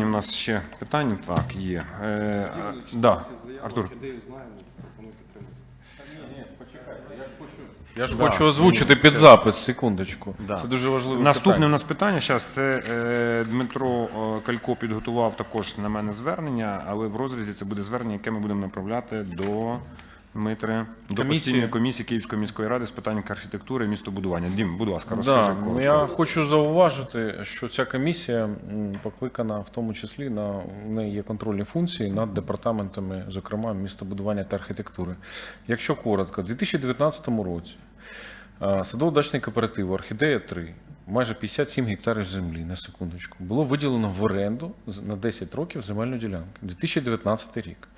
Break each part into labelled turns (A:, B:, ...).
A: У нас ще питання, так, є. Е, е, да, Артур.
B: Я ж
A: Да.
B: хочу озвучити під запис, секундочку.
A: Да.
B: Це дуже важливе
A: Наступне у
B: питання.
A: нас питання зараз. Це е, Дмитро е, Калько підготував також на мене звернення, але в розрізі це буде звернення, яке ми будемо направляти до Дмитре, до
B: Комісії.
A: постійної комісії Київської міської ради з питань архітектури і містобудування. Дім, будь ласка, розкажи
B: Да, ну,
A: коротко.
B: я хочу зауважити, що ця комісія покликана в тому числі на в неї є контрольні функції над департаментами, зокрема містобудування та архітектури. Якщо коротко, у 2019 році садово-дачний кооператив Орхідея 3, майже 57 гектарів землі на секундочку, було виділено в оренду на 10 років земельну ділянку. 2019 рік.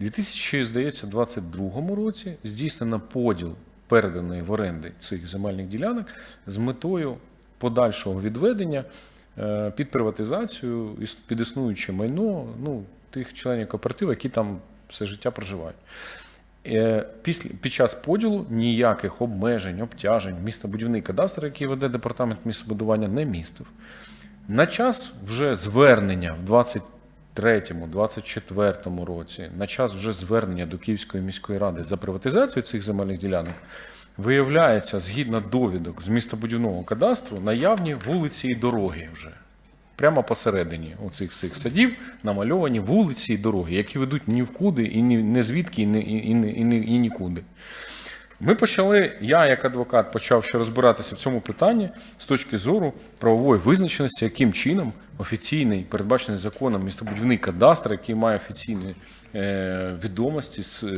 B: У 2022 році здійснено поділ переданої в оренди цих земельних ділянок з метою подальшого відведення е, під приватизацію під існуюче майно ну, тих членів кооперативу, які там все життя проживають. Е, під час поділу ніяких обмежень, обтяжень містобудівний кадастр, який веде департамент містобудування, не містив. На час вже звернення в 23-24 році, на час вже звернення до Київської міської ради за приватизацію цих земельних ділянок, виявляється, згідно довідок з містобудівного кадастру, наявні вулиці і дороги вже. Прямо посередині оцих всіх садів намальовані вулиці і дороги, які ведуть ні в куди, і ні, не звідки, і, ні, і, і, і, ні- і нікуди. Ми почали, я як адвокат почав ще розбиратися в цьому питанні з точки зору правової визначеності, яким чином офіційний, передбачений законом містобудівний кадастр, який має офіційні е, відомості, е,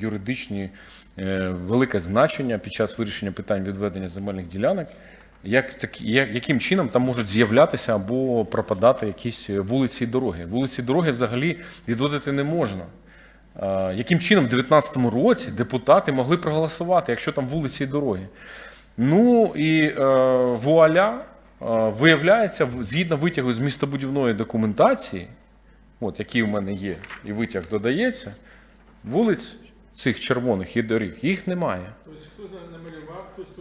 B: юридичні е, велике значення під час вирішення питань відведення земельних ділянок, як, так, як, яким чином там можуть з'являтися або пропадати якісь вулиці і дороги. Вулиці і дороги взагалі відводити не можна. Е, Яким чином в 2019 році депутати могли проголосувати, якщо там вулиці і дороги? Ну і е, вуаля, е, виявляється, згідно витягу з містобудівної документації, от який в мене є, і витяг додається, вулиць цих червоних і доріг їх немає.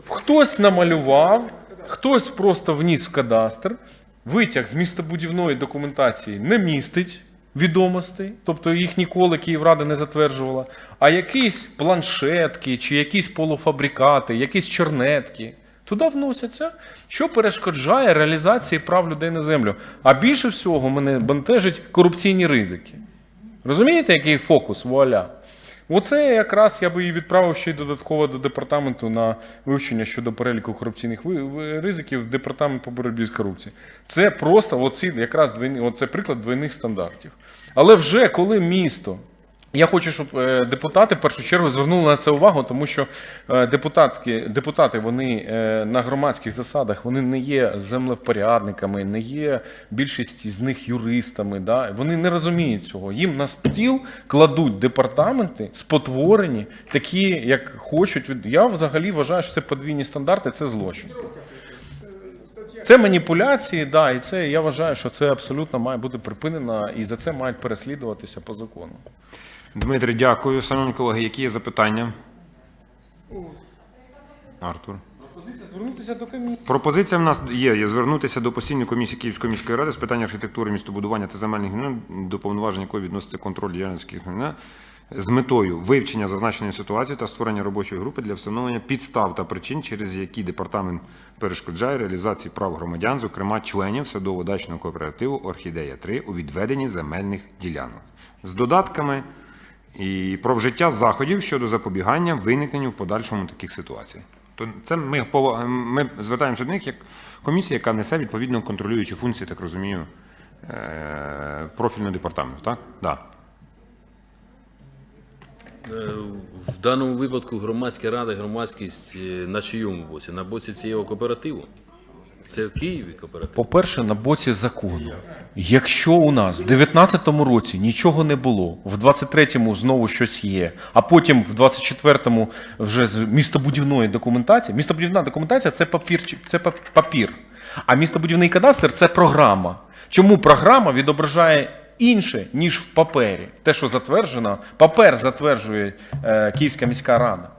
B: Хтось намалював, хтось просто вніс в кадастр, витяг з містобудівної документації не містить відомостей, тобто їх ніколи Київрада не затверджувала, а якісь планшетки чи якісь полуфабрикати, якісь чернетки. Туди вносяться, що перешкоджає реалізації прав людей на землю. А більше всього мене бентежить корупційні ризики. Розумієте, який фокус вуаля? Оце якраз я би і відправив ще й додатково до департаменту на вивчення щодо переліку корупційних ризиків департамент по боротьбі з корупцією. Це просто оці, якраз двійні, оце приклад двійних стандартів. Але вже коли місто. Я хочу, щоб е, депутати в першу чергу звернули на це увагу, тому що е, депутатки, депутати вони е, на громадських засадах вони не є землевпорядниками, не є більшість з них юристами. Да? Вони не розуміють цього. Їм на стіл кладуть департаменти спотворені, такі, як хочуть. Я взагалі вважаю, що це подвійні стандарти, це злочин. Це маніпуляції, да, і це я вважаю, що це абсолютно має бути припинено, і за це мають переслідуватися по закону.
A: Дмитрий, дякую. Шановні колеги, які є запитання? Артур.
B: Звернутися до комісії.
A: Пропозиція в нас є, є звернутися до постійної комісії Київської міської ради з питань архітектури, містобудування та земельних ділянок, до повноважень якої відноситься контроль діяльності громадян, з метою вивчення зазначеної ситуації та створення робочої групи для встановлення підстав та причин, через які департамент перешкоджає реалізації прав громадян, зокрема членів садово-дачного кооперативу Орхідея 3 у відведенні земельних ділянок з додатками і про вжиття заходів щодо запобігання виникненню в подальшому таких ситуацій. То це ми, ми звертаємося до них як комісія, яка несе відповідно контролюючі функції, так розумію, е, профільного департаменту, так? Да.
C: Е, В даному випадку громадська рада, громадськість е, на чийому боці? На боці цього кооперативу? Це в Києві кооператив.
B: По-перше, на боці закону. Якщо у нас в 19-му році нічого не було, в 23-му знову щось є, а потім в 24-му вже з містобудівної документації. Містобудівна документація це папір, це папір. А містобудівний кадастр це програма. Чому програма відображає інше, ніж в папері? Те, що затверджено, папер затверджує е, Київська міська рада.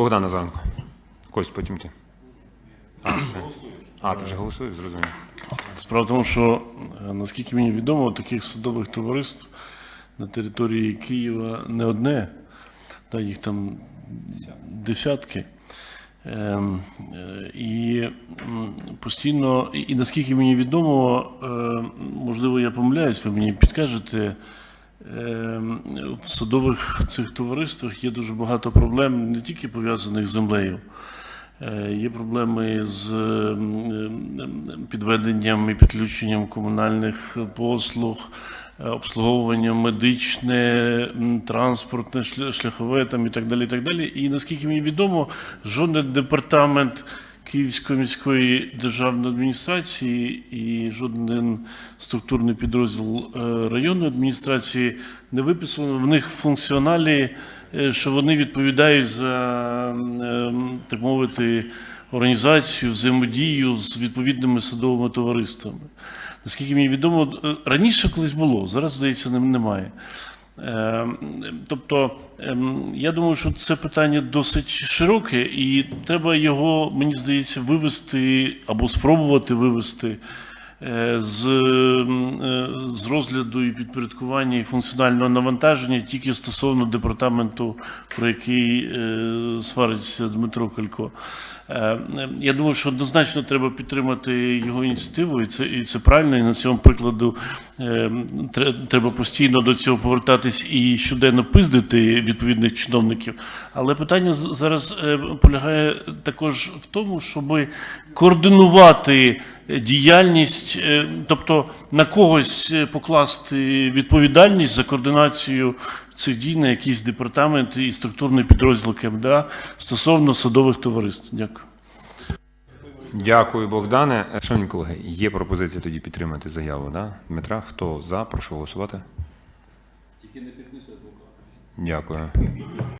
A: Богдан Назаренко. Кость, потім ти. А, а ти вже голосуєш, зрозумів.
D: Справа в тому, що е, наскільки мені відомо, таких садових товариств на території Києва не одне, та їх там десятки. Ем, е, І постійно, і і наскільки мені відомо, е, можливо, я помиляюсь, ви мені підкажете. Ем, В садових цих товариствах є дуже багато проблем, не тільки пов'язаних з землею. Е, Є проблеми з ем, ем, підведенням і підключенням комунальних послуг, е, обслуговування медичне, транспортне, шляхове там, і так далі. І, так далі. і наскільки мені відомо, жоден департамент Київської міської державної адміністрації і жоден структурний підрозділ е, районної адміністрації не виписано в них функціоналі, е, що вони відповідають за, ем, так мовити, організацію, взаємодію з відповідними садовими товариствами. Наскільки мені відомо, е, раніше колись було, зараз, здається, немає. Ем, Тобто, ем, я думаю, що це питання досить широке, і треба його, мені здається, вивести або спробувати вивести з, е, з розгляду і підпорядкування і функціонального навантаження тільки стосовно департаменту, про який е, свариться Дмитро Калько. Е, е, Я думаю, що однозначно треба підтримати його ініціативу, і це, і це правильно. І на цьому прикладу е, треба постійно до цього повертатись і щоденно пиздити відповідних чиновників. Але питання зараз е, полягає також в тому, щоб координувати діяльність, е, тобто на когось е, покласти відповідальність за координацію цих дій на якийсь департамент і структурний підрозділ КМДА стосовно садових товариств. Дякую.
A: Дякую, Богдане. Шановні колеги, є пропозиція тоді підтримати заяву, да? Дмитра, хто за, прошу голосувати. Тільки не підписує Дякую.